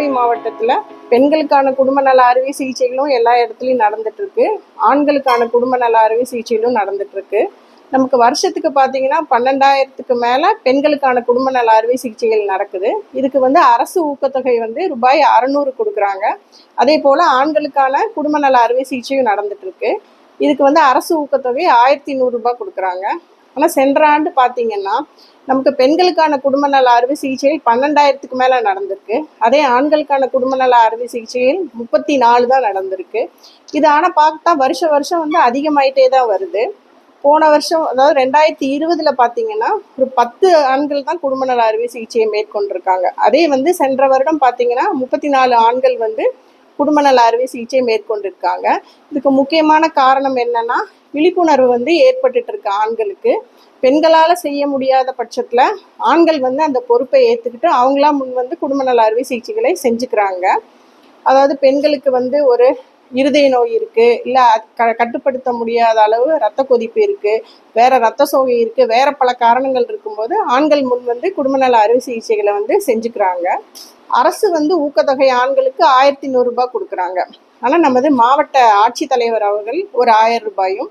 கோவை மாவட்டத்தில் பெண்களுக்கான குடும்ப நல அறுவை சிகிச்சைகளும் எல்லா இடத்துலையும் நடந்துட்டுருக்கு. ஆண்களுக்கான குடும்ப நல அறுவை சிகிச்சைகளும் நடந்துட்டுருக்கு. நமக்கு வருஷத்துக்கு பார்த்தீங்கன்னா பன்னெண்டாயிரத்துக்கு மேலே பெண்களுக்கான குடும்ப நல அறுவை சிகிச்சைகள் நடக்குது. இதுக்கு வந்து அரசு ஊக்கத்தொகை வந்து ரூபாய் அறநூறு கொடுக்குறாங்க. அதே போல் ஆண்களுக்கான குடும்ப நல அறுவை சிகிச்சையும் நடந்துட்டுருக்கு. இதுக்கு வந்து அரசு ஊக்கத்தொகை ஆயிரத்தி நூறுரூபா கொடுக்குறாங்க. ஆனால் சென்ற ஆண்டு பார்த்தீங்கன்னா நமக்கு பெண்களுக்கான குடும்ப நல அறுவை சிகிச்சையில் பன்னெண்டாயிரத்துக்கு மேலே நடந்திருக்கு. அதே ஆண்களுக்கான குடும்ப நல அறுவை சிகிச்சையில் முப்பத்தி நாலு தான் நடந்திருக்கு. இது ஆனால் பார்த்தா வருஷம் வருஷம் வந்து அதிகமாயிட்டே தான் வருது. போன வருஷம் அதாவது ரெண்டாயிரத்தி இருபதுல பார்த்தீங்கன்னா ஒரு பத்து ஆண்கள் தான் குடும்ப நல அறுவை சிகிச்சையை மேற்கொண்டிருக்காங்க. அதே வந்து சென்ற வருடம் பார்த்தீங்கன்னா முப்பத்தி நாலு ஆண்கள் வந்து குடும்ப நல அறுவை சிகிச்சை மேற்கொண்டிருக்காங்க. இதுக்கு முக்கியமான காரணம் என்னன்னா விழிப்புணர்வு வந்து ஏற்பட்டுட்டு இருக்கு ஆண்களுக்கு. பெண்களால் செய்ய முடியாத பட்சத்தில் ஆண்கள் வந்து அந்த பொறுப்பை ஏற்றுக்கிட்டு அவங்களா முன் வந்து குடும்ப நல அறுவை சிகிச்சைகளை செஞ்சுக்கிறாங்க. அதாவது பெண்களுக்கு வந்து ஒரு இருதய நோய் இருக்குது இல்லை க கட்டுப்படுத்த முடியாத அளவு ரத்த கொதிப்பு இருக்குது வேற ரத்த சோகை இருக்குது வேற பல காரணங்கள் இருக்கும்போது ஆண்கள் முன் வந்து குடும்ப நல அறுவை சிகிச்சைகளை வந்து செஞ்சுக்கிறாங்க. அரசு வந்து ஊக்கத்தொகை ஆண்களுக்கு ஆயிரத்தி நூறுரூபா கொடுக்குறாங்க. ஆனால் நமது மாவட்ட ஆட்சித்தலைவர் அவர்கள் ஒரு ஆயிரம் ரூபாயும்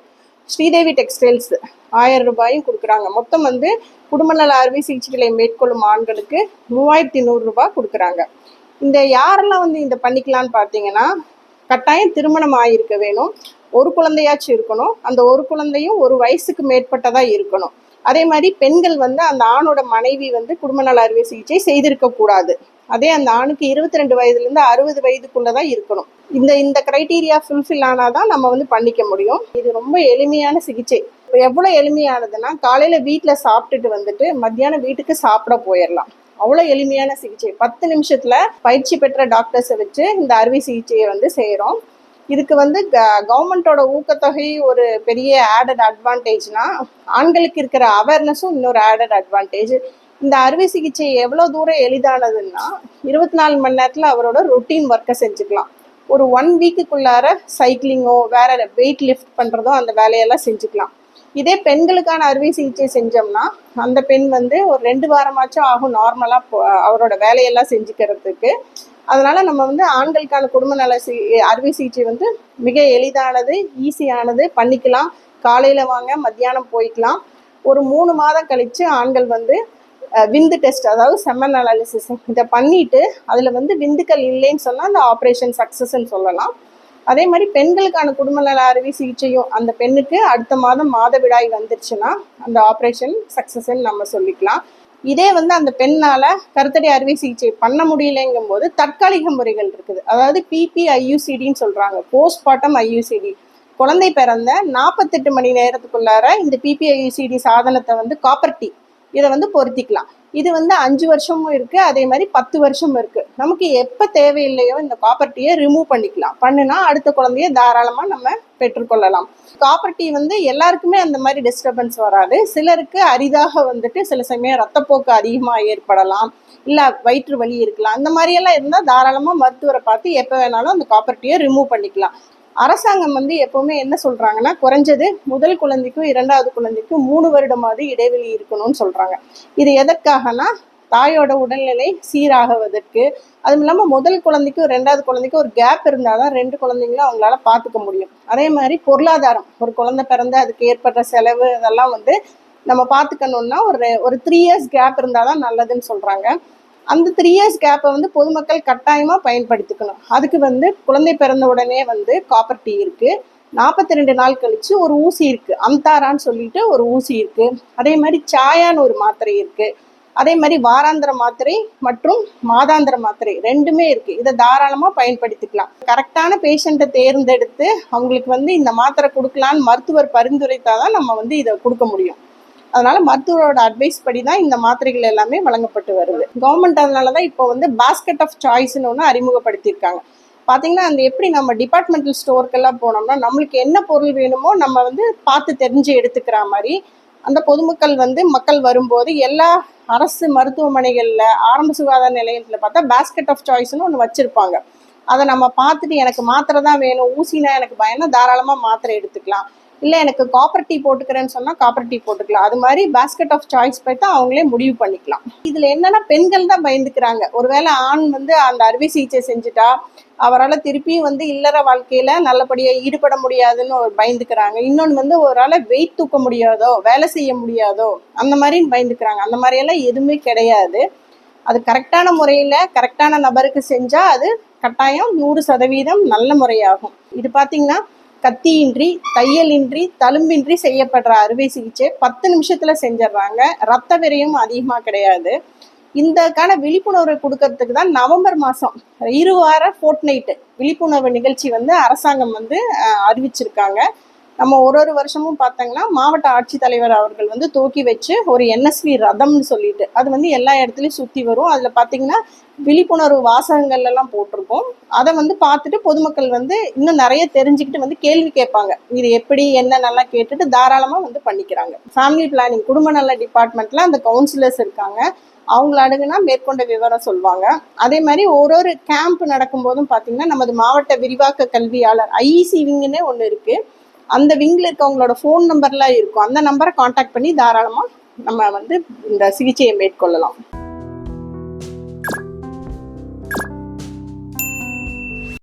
ஸ்ரீதேவி டெக்ஸ்டைல்ஸ் ஆயிரம் ரூபாயும் கொடுக்குறாங்க. மொத்தம் வந்து குடும்ப நல அறுவை சிகிச்சைகளை மேற்கொள்ளும் ஆண்களுக்கு மூவாயிரத்தி நூறுரூபா கொடுக்குறாங்க. இந்த யாரெல்லாம் வந்து இந்த பண்ணிக்கலாம்னு பார்த்தீங்கன்னா கட்டாயம் திருமணம் ஆகியிருக்க வேணும். ஒரு குழந்தையாச்சும் இருக்கணும். அந்த ஒரு குழந்தையும் ஒரு வயசுக்கு மேற்பட்டதா இருக்கணும். அதே மாதிரி பெண்கள் வந்து அந்த ஆணோட மனைவி வந்து குடும்ப நல அறுவை சிகிச்சை செய்திருக்க கூடாது அதே அந்த ஆணுக்கு இருபத்தி ரெண்டு வயதுலேருந்து அறுபது வயதுக்குள்ளே தான் இருக்கணும். இந்த இந்த கிரைட்டீரியா ஃபுல்ஃபில் ஆனால் தான் நம்ம வந்து பண்ணிக்க முடியும். இது ரொம்ப எளிமையான சிகிச்சை. எவ்வளோ எளிமையானதுன்னா காலையில் வீட்டில் சாப்பிட்டுட்டு வந்துட்டு மத்தியானம் வீட்டுக்கு சாப்பிட போயிடலாம். அவ்வளோ எளிமையான சிகிச்சை. பத்து நிமிஷத்தில் பயிற்சி பெற்ற டாக்டர்ஸை வச்சு இந்த அறுவை சிகிச்சையை வந்து செய்கிறோம் இதுக்கு வந்து க கவர்மெண்ட்டோட ஊக்கத்தொகை ஒரு பெரிய ஆடட் அட்வான்டேஜ்னா ஆண்களுக்கு இருக்கிற அவேர்னஸும் இன்னொரு ஆடட் அட்வான்டேஜ் இந்த அறுவை சிகிச்சை எவ்வளோ தூரம் எளிதானதுன்னா இருபத்தி நாலு மணி நேரத்தில் அவரோட ரொட்டீன் ஒர்க்கை செஞ்சுக்கலாம். ஒரு ஒன் வீக்குக்குள்ளார சைக்கிளிங்கோ வேற வெயிட் லிஃப்ட் பண்ணுறதோ அந்த வேலையெல்லாம் செஞ்சுக்கலாம். இதே பெண்களுக்கான அறுவை சிகிச்சை செஞ்சோம்னா அந்த பெண் வந்து ஒரு ரெண்டு வாரமாச்சும் ஆகும் நார்மலாக அவரோட வேலையெல்லாம் செஞ்சுக்கிறதுக்கு. அதனால் நம்ம வந்து ஆண்களுக்கான குடும்ப நல சி அறுவை சிகிச்சை வந்து மிக எளிதானது ஈஸியானது பண்ணிக்கலாம். காலையில் வாங்க மத்தியானம் போய்க்கலாம். ஒரு மூணு மாதம் கழித்து ஆண்கள் வந்து விந்து டெஸ்ட் அதாவது செமன் அனாலிசிஸ் இதை பண்ணிட்டு அதில் வந்து விந்துக்கள் இல்லைன்னு சொன்னால் அந்த ஆப்ரேஷன் சக்ஸஸ்ன்னு சொல்லலாம். அதே மாதிரி பெண்களுக்கான குடும்ப நல அறுவை சிகிச்சையும் அந்த பெண்ணுக்கு அடுத்த மாதம் மாதவிடாய் வந்துருச்சுன்னா அந்த ஆப்ரேஷன் சக்ஸஸ்ன்னு நம்ம சொல்லிக்கலாம். இதே வந்து அந்த பெண்ணால கருத்தடை அறுவை சிகிச்சை பண்ண முடியலைங்கும் போது தற்காலிக முறைகள் இருக்குது. அதாவது பிபி ஐயூசிடின்னு சொல்றாங்க போஸ்ட்மார்ட்டம் ஐயூசிடி குழந்தை பிறந்த நாற்பத்தெட்டு மணி நேரத்துக்குள்ளார இந்த பிபிஐயூசிடி சாதனத்தை வந்து காப்பர் இதை வந்து பொருத்திக்கலாம். இது வந்து அஞ்சு வருஷமும் இருக்குது அதே மாதிரி பத்து வருஷமும் இருக்குது நமக்கு எப்போ தேவையில்லையோ இந்த காப்பர் ரிமூவ் பண்ணிக்கலாம். பண்ணுனா அடுத்த குழந்தைய தாராளமாக நம்ம பெற்றுக்கொள்ளலாம். காப்பர் வந்து எல்லாருக்குமே அந்த மாதிரி டிஸ்டர்பன்ஸ் வராது. சிலருக்கு அரிதாக வந்துட்டு சில சமயம் ரத்தப்போக்கு அதிகமாக ஏற்படலாம். இல்லை வயிற்று வலி இருக்கலாம். அந்த மாதிரியெல்லாம் இருந்தால் தாராளமாக மருத்துவரை பார்த்து எப்போ வேணாலும் அந்த காப்பர் ரிமூவ் பண்ணிக்கலாம். அரசாங்கம் வந்து எப்பவுமே என்ன சொல்றாங்கன்னா குறைஞ்சது முதல் குழந்தைக்கும் இரண்டாவது குழந்தைக்கும் மூணு வருடமாவது இடைவெளி இருக்கணும்னு சொல்றாங்க. இது எதற்காகனா தாயோட உடல்நிலை சீராகுவதற்கு. அதுவும் இல்லாமல் முதல் குழந்தைக்கும் ரெண்டாவது குழந்தைக்கும் ஒரு கேப் இருந்தால் தான் ரெண்டு குழந்தைங்களும் அவங்களால பார்த்துக்க முடியும். அதே மாதிரி பொருளாதாரம். ஒரு குழந்தை பிறந்து அதுக்கு ஏற்படுற செலவு அதெல்லாம் வந்து நம்ம பார்த்துக்கணுன்னா ஒரு ஒரு த்ரீ இயர்ஸ் கேப் இருந்தால் தான் நல்லதுன்னு சொல்கிறாங்க அந்த த்ரீ இயர்ஸ் கேப்பை வந்து பொதுமக்கள் கட்டாயமாக பயன்படுத்திக்கணும். அதுக்கு வந்து குழந்தை பிறந்த உடனே வந்து காப்பர் டீ இருக்குது நாற்பத்தி ரெண்டு நாள் கழித்து ஒரு ஊசி இருக்குது அம்தாரான்னு சொல்லிட்டு ஒரு ஊசி இருக்குது அதே மாதிரி சாயான்னு ஒரு மாத்திரை இருக்குது அதே மாதிரி வாராந்திர மாத்திரை மற்றும் மாதாந்திர மாத்திரை ரெண்டுமே இருக்குது இதை தாராளமாக பயன்படுத்திக்கலாம். கரெக்டான பேஷண்ட்டை தேர்ந்தெடுத்து அவங்களுக்கு வந்து இந்த மாத்திரை கொடுக்கலான்னு மருத்துவர் பரிந்துரைத்தால் தான் நம்ம வந்து இதை கொடுக்க முடியும். அதனால மருத்துவரோட அட்வைஸ் படி தான் இந்த மாத்திரைகள் எல்லாமே வழங்கப்பட்டு வருது. கவர்மெண்ட் அதனால தான் இப்போ வந்து பாஸ்கெட் ஆஃப் சாய்ஸ்னு ஒன்று அறிமுகப்படுத்தியிருக்காங்க. பார்த்தீங்கன்னா அந்த எப்படி நம்ம டிபார்ட்மெண்டல் ஸ்டோருக்கெல்லாம் போனோம்னா நம்மளுக்கு என்ன பொருள் வேணுமோ நம்ம வந்து பார்த்து தெரிஞ்சு எடுத்துக்கிற மாதிரி அந்த பொதுமக்கள் வந்து மக்கள் வரும்போது எல்லா அரசு மருத்துவமனைகளில் ஆரம்ப சுகாதார நிலையத்தில் பார்த்தா பாஸ்கெட் ஆஃப் சாய்ஸ்னு ஒன்று வச்சுருப்பாங்க. அதை நம்ம பார்த்துட்டு எனக்கு மாத்திரை தான் வேணும் ஊசினா எனக்கு பயம்னா தாராளமாக மாத்திரை எடுத்துக்கலாம். இல்லை எனக்கு காப்பர் டீ போட்டுக்கிறேன்னு சொன்னால் காப்பர் டீ போட்டுக்கலாம். அது மாதிரி பேஸ்கெட் ஆஃப் சாய்ஸ் போய்ட்டு அவங்களே முடிவு பண்ணிக்கலாம். இதில் என்னென்னா பெண்கள் தான் பயந்துக்கிறாங்க. ஒருவேளை ஆண் வந்து அந்த அறுவை சிகிச்சை செஞ்சுட்டா அவரால் திருப்பியும் வந்து இல்லற வாழ்க்கையில் நல்லபடியாக ஈடுபட முடியாதுன்னு ஒரு பயந்துக்கிறாங்க. இன்னொன்று வந்து ஒரால் வெயிட் தூக்க முடியாதோ வேலை செய்ய முடியாதோ அந்த மாதிரின்னு பயந்துக்கிறாங்க. அந்த மாதிரியெல்லாம் எதுவுமே கிடையாது. அது கரெக்டான முறையில் கரெக்டான நபருக்கு செஞ்சால் அது கட்டாயம் நூறு சதவீதம் நல்ல முறையாகும். இது பார்த்திங்கன்னா கத்தியின்றி தையலின்றி தழும்பின்றி செய்யப்படுற அறுவை சிகிச்சை பத்து நிமிஷத்தில் செஞ்சிடுறாங்க. ரத்த விரையும் அதிகமாக கிடையாது. இந்தக்கான விழிப்புணர்வை கொடுக்கறதுக்கு தான் நவம்பர் மாதம் இரு வார ஃபோர்ட் நைட்டு விழிப்புணர்வு நிகழ்ச்சி வந்து அரசாங்கம் வந்து அறிவிச்சிருக்காங்க. நம்ம ஒரு ஒரு வருஷமும் பார்த்தோங்கன்னா மாவட்ட ஆட்சித்தலைவர் அவர்கள் வந்து தூக்கி வச்சு ஒரு என்எஸ்வி ரதம்னு சொல்லிட்டு அது வந்து எல்லா இடத்துலையும் சுற்றி வரும். அதில் பார்த்தீங்கன்னா விழிப்புணர்வு வாசகங்கள்லாம் போட்டிருக்கோம். அதை வந்து பார்த்துட்டு பொதுமக்கள் வந்து இன்னும் நிறைய தெரிஞ்சுக்கிட்டு வந்து கேள்வி கேட்பாங்க. இது எப்படி என்ன நல்லா கேட்டுட்டு தாராளமாக வந்து பண்ணிக்கிறாங்க. ஃபேமிலி பிளானிங் குடும்ப நல டிபார்ட்மெண்ட்டில் அந்த கவுன்சிலர்ஸ் இருக்காங்க. அவங்கள அணுகுனா மேற்கொண்ட விவரம் சொல்லுவாங்க அதே மாதிரி ஒரு ஒரு கேம்ப் நடக்கும்போதும் பார்த்தீங்கன்னா நமது மாவட்ட விரிவாக்க கல்வியாளர் ஐஇசி ஒன்று இருக்குது அந்த விங்கில் இருக்கவங்களோட ஃபோன் நம்பர்லாம் இருக்கும். அந்த நம்பரை காண்டாக்ட் பண்ணி தாராளமாக நம்ம வந்து இந்த சிகிச்சையை மேற்கொள்ளலாம்.